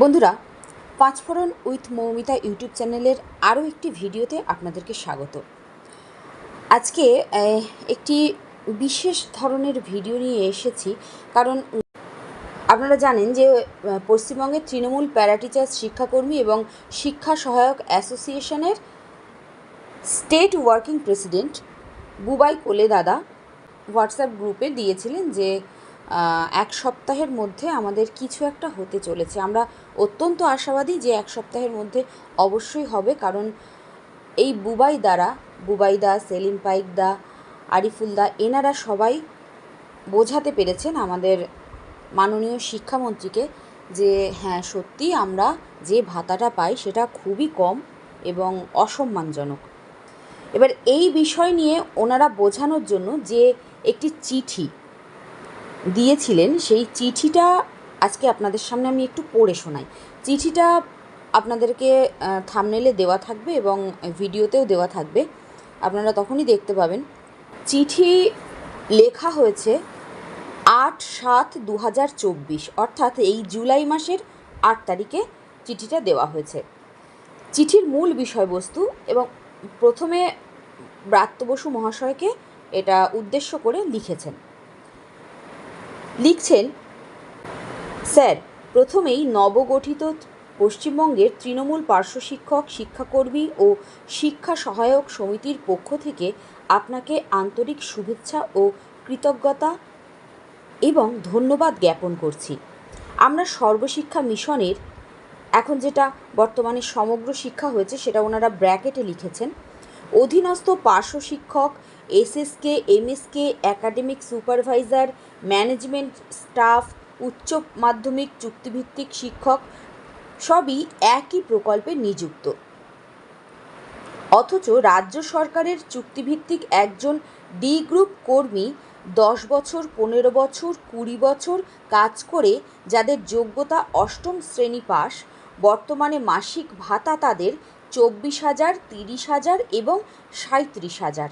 বন্ধুরা, পাঁচফোড়ন with Moumita YouTube চ্যানেলের আরও একটি ভিডিওতে আপনাদেরকে স্বাগত। আজকে একটি বিশেষ ধরনের ভিডিও নিয়ে এসেছি, কারণ আপনারা জানেন যে পশ্চিমবঙ্গের তৃণমূল প্যারাটিচার্স শিক্ষাকর্মী এবং শিক্ষা সহায়ক অ্যাসোসিয়েশনের স্টেট ওয়ার্কিং প্রেসিডেন্ট বুবাই কোলে দাদা হোয়াটসঅ্যাপ গ্রুপে দিয়েছিলেন যে এক সপ্তাহের মধ্যে আমাদের কিছু একটা হতে চলেছে। আমরা অত্যন্ত আশাবাদী যে এক সপ্তাহের মধ্যে অবশ্যই হবে, কারণ এই বুবাই দ্বারা বুবাইদা সেলিম পাইকদা আরিফুলদা এনারা সবাই বোঝাতে পেরেছেন আমাদের মাননীয় শিক্ষামন্ত্রীকে যে হ্যাঁ সত্যি আমরা যে ভাতাটা পাই সেটা খুবই কম এবং অসম্মানজনক। এবার এই বিষয় নিয়ে ওনারা বোঝানোর জন্য যে একটি চিঠি দিয়েছিলেন, সেই চিঠিটা আজকে আপনাদের সামনে আমি একটু পড়ে শোনাই। চিঠিটা আপনাদেরকে থামনেলে দেওয়া থাকবে এবং ভিডিওতেও দেওয়া থাকবে। আপনারা তখনই দেখতে পাবেন। চিঠি লেখা হয়েছে আট সাত দু হাজার চব্বিশ, অর্থাৎ এই জুলাই মাসের আট তারিখে চিঠিটা দেওয়া হয়েছে। চিঠির মূল বিষয়বস্তু এবং প্রথমে ব্রাত্য বসু মহাশয়কে এটা উদ্দেশ্য করে লিখেছেন। লিখছেন, স্যার, প্রথমেই নবগঠিত পশ্চিমবঙ্গের তৃণমূল পার্শ্ব শিক্ষক, শিক্ষাকর্মী ও শিক্ষা সহায়ক সমিতির পক্ষ থেকে আপনাকে আন্তরিক শুভেচ্ছা ও কৃতজ্ঞতা এবং ধন্যবাদ জ্ঞাপন করছি। আমরা সর্বশিক্ষা মিশনের, এখন যেটা বর্তমানে সমগ্র শিক্ষা হয়েছে সেটা ওনারা ব্র্যাকেটে লিখেছেন, অধীনস্থ পার্শ্ব শিক্ষক SSK, MSK, academic supervisor, management staff, উচ্চ মাধ্যমিক, চুক্তিভিত্তিক শিক্ষক, সবই একই প্রকল্পে নিযুক্ত। অথচ রাজ্য সরকারের চুক্তিভিত্তিক একজন ডি গ্রুপ কর্মী দশ বছর, পনেরো বছর, কুড়ি বছর কাজ করে যাদের যোগ্যতা অষ্টম শ্রেণি পাস বর্তমানে মাসিক ভাতা তাদের চব্বিশ হাজার, তিরিশ হাজার এবং সাঁত্রিশ হাজার।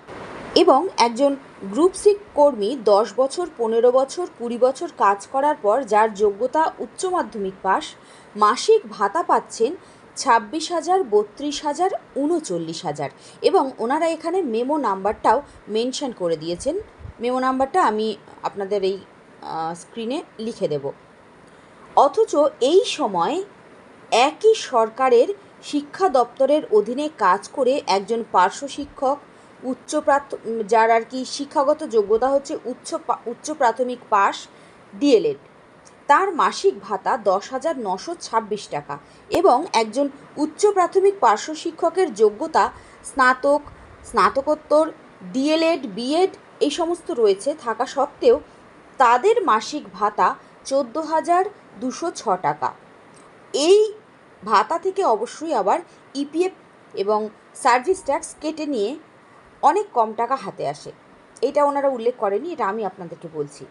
এবং একজন গ্রুপ সি কর্মী দশ বছর, পনেরো বছর, কুড়ি বছর কাজ করার পর যার যোগ্যতা উচ্চ মাধ্যমিক পাস মাসিক ভাতা পাচ্ছেন ছাব্বিশ হাজার, বত্রিশ হাজার, উনচল্লিশ হাজার। এবং ওনারা এখানে মেমো নাম্বারটাও মেনশন করে দিয়েছেন। মেমো নাম্বারটা আমি আপনাদের এই স্ক্রিনে লিখে দেব। অথচ এই সময় একই সরকারের শিক্ষা দপ্তরের অধীনে কাজ করে একজন পার্শ্ব শিক্ষক, উচ্চ যার আর কি শিক্ষাগত যোগ্যতা হচ্ছে উচ্চ উচ্চ প্রাথমিক পাস ডিএলএড তার মাসিক ভাতা দশ হাজার নশো ছাব্বিশ টাকা এবং একজন উচ্চ প্রাথমিক পার্শ্ব শিক্ষকের যোগ্যতা স্নাতক, স্নাতকোত্তর ডিএলএড বিএড এই সমস্ত রয়েছে থাকা সত্ত্বেও তাদের মাসিক ভাতা চোদ্দ হাজার দুশো ছ টাকা। এই ভাতা থেকে অবশ্যই আবার ইপিএফ এবং সার্ভিস ট্যাক্স কেটে নিয়ে অনেক কম টাকা হাতে আসে। এটা ওনারা উল্লেখ করেনি এটা আমি আপনাদেরকে বলছি।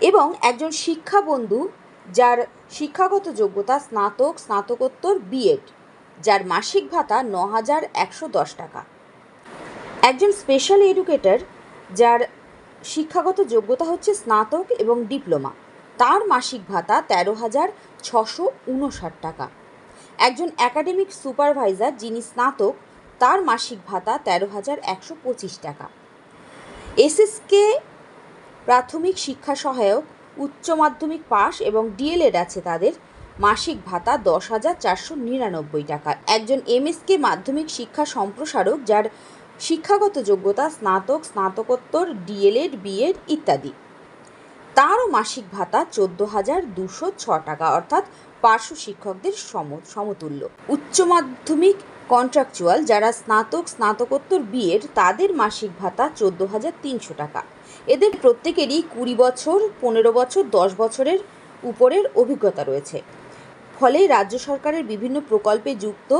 এবং একজন শিক্ষাবন্ধু যার শিক্ষাগত যোগ্যতা স্নাতক, স্নাতকোত্তর বিএড যার মাসিক ভাতা ন হাজার একশো দশ টাকা। একজন স্পেশাল এডুকেটর যার শিক্ষাগত যোগ্যতা হচ্ছে স্নাতক এবং ডিপ্লোমা। তার মাসিক ভাতা তেরো হাজার ছশো উনষাট টাকা। একজন একাডেমিক সুপারভাইজার যিনি স্নাতক, তার মাসিক ভাতা তেরো হাজার একশো পঁচিশ টাকা। এসএসকে প্রাথমিক শিক্ষা সহায়ক, উচ্চ মাধ্যমিক পাস এবং ডিএলএড আছে তাদের মাসিক ভাতা দশ হাজার চারশো নিরানব্বই টাকা। একজন এমএসকে মাধ্যমিক শিক্ষা সম্প্রসারক যার শিক্ষাগত যোগ্যতা স্নাতক, স্নাতকোত্তর ডিএলএড বিএড ইত্যাদি। তারও মাসিক ভাতা চোদ্দ হাজার দুশো ছ টাকা, অর্থাৎ পার্শ্ব শিক্ষকদের সম, সমতুল্য। উচ্চ মাধ্যমিক কন্ট্রাকচুয়াল যারা স্নাতক, স্নাতকোত্তর বিয়ের তাদের মাসিক ভাতা চোদ্দ হাজার তিনশো টাকা। এদের প্রত্যেকেরই কুড়ি বছর, পনেরো বছর, দশ বছরের উপরের অভিজ্ঞতা রয়েছে। ফলে রাজ্য সরকারের বিভিন্ন প্রকল্পে যুক্ত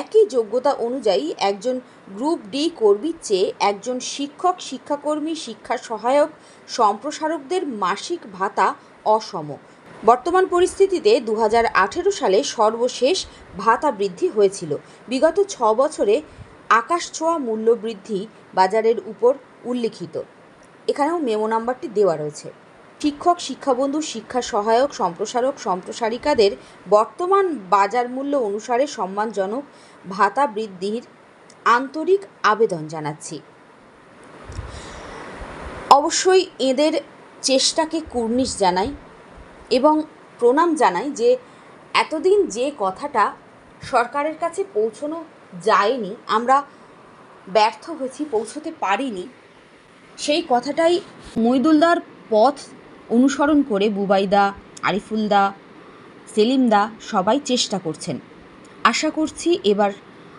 একই যোগ্যতা অনুযায়ী একজন গ্রুপ ডি কর্মীর চেয়ে একজন শিক্ষক, শিক্ষাকর্মী, শিক্ষা সহায়ক, সম্প্রসারকদের মাসিক ভাতা অসম। বর্তমান পরিস্থিতিতে দু হাজার আঠেরো সালে সর্বশেষ ভাতা বৃদ্ধি হয়েছিল। বিগত ছ বছরে আকাশ ছোঁয়া মূল্য বৃদ্ধি বাজারের উপর উল্লিখিত। এখানেও মেমো নাম্বারটি দেওয়া রয়েছে। শিক্ষক, শিক্ষাবন্ধু, শিক্ষা সহায়ক, সম্প্রসারক, সম্প্রসারিকাদের বর্তমান বাজার মূল্য অনুসারে সম্মানজনক ভাতা বৃদ্ধির আন্তরিক আবেদন জানাচ্ছি। অবশ্যই এদের চেষ্টাকে কুর্নিশ জানাই এবং প্রণাম জানাই যে এতদিন যে কথাটা সরকারের কাছে পৌঁছানো যায়নি, আমরা ব্যর্থ হয়েছি, পৌঁছতে পারিনি, সেই কথাটাই মইদুলদার পথ অনুসরণ করে বুবাইদা, আরিফুলদা, সেলিমদা সবাই চেষ্টা করছেন। আশা করছি এবার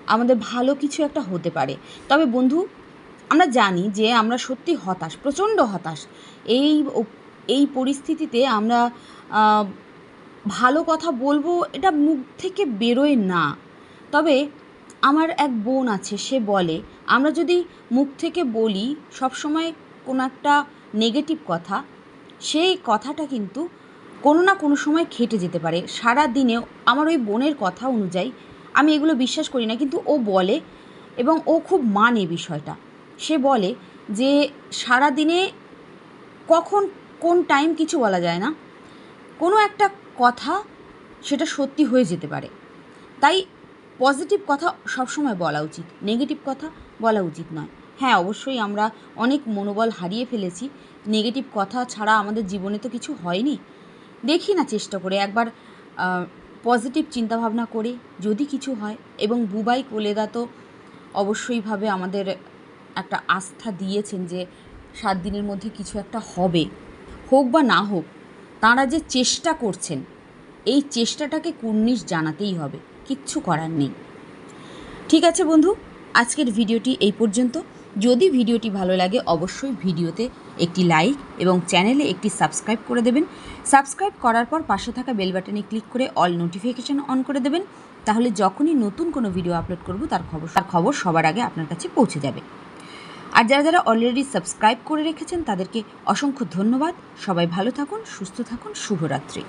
আমাদের ভালো কিছু একটা হতে পারে। তবে বন্ধু, আমরা জানি যে আমরা সত্যি হতাশ, প্রচণ্ড হতাশ। এই এই পরিস্থিতিতে আমরা ভালো কথা বলব এটা মুখ থেকে বেরোয় না। তবে আমার এক বোন আছে, সে বলে, আমরা যদি মুখ থেকে বলি, সবসময় কোনো একটা নেগেটিভ কথা সেই কথাটা কিন্তু কোনো না কোনো সময় খেটে যেতে পারে। সারা দিনে আমার ওই বোনের কথা অনুযায়ী আমি এগুলো বিশ্বাস করি না, কিন্তু ও বলে এবং ও খুব মানে বিষয়টা। সে বলে যে সারা দিনে কখন কোন টাইম কিছু বলা যায় না। কোনো একটা কথা সেটা সত্যি হয়ে যেতে পারে। তাই পজিটিভ কথা সবসময় বলা উচিত নেগেটিভ কথা বলা উচিত নয়। হ্যাঁ অবশ্যই আমরা অনেক মনোবল হারিয়ে ফেলেছি নেগেটিভ কথা ছাড়া আমাদের জীবনে তো কিছু হয়নি। দেখি না চেষ্টা করে একবার পজিটিভ চিন্তাভাবনা করে যদি কিছু হয় এবং বুবাই কোলেদা তো অবশ্যইভাবে আমাদের একটা আস্থা দিয়েছেন যে সাত দিনের মধ্যে কিছু একটা হবে, হোক বা না হোক, তাঁরা যে চেষ্টা করছেন, এই চেষ্টাটাকে কুর্নিশ জানাতেই হবে, কিচ্ছু করার নেই। ঠিক আছে বন্ধু, আজকের ভিডিওটি এই পর্যন্ত। যদি ভিডিওটি ভালো লাগে, অবশ্যই ভিডিওতে একটি লাইক এবং চ্যানেলে একটি সাবস্ক্রাইব করে দেবেন। সাবস্ক্রাইব করার পর পাশে থাকা বেল বাটনে ক্লিক করে অল নোটিফিকেশান অন করে দেবেন। তাহলে যখনই নতুন কোনো ভিডিও আপলোড করব, তার খবর তার খবর সবার আগে আপনার কাছে পৌঁছে যাবে। আর যারা যারা অলরেডি সাবস্ক্রাইব করে রেখেছেন, তাদেরকে অসংখ্য ধন্যবাদ। সবাই ভালো থাকুন, সুস্থ থাকুন, শুভরাত্রি।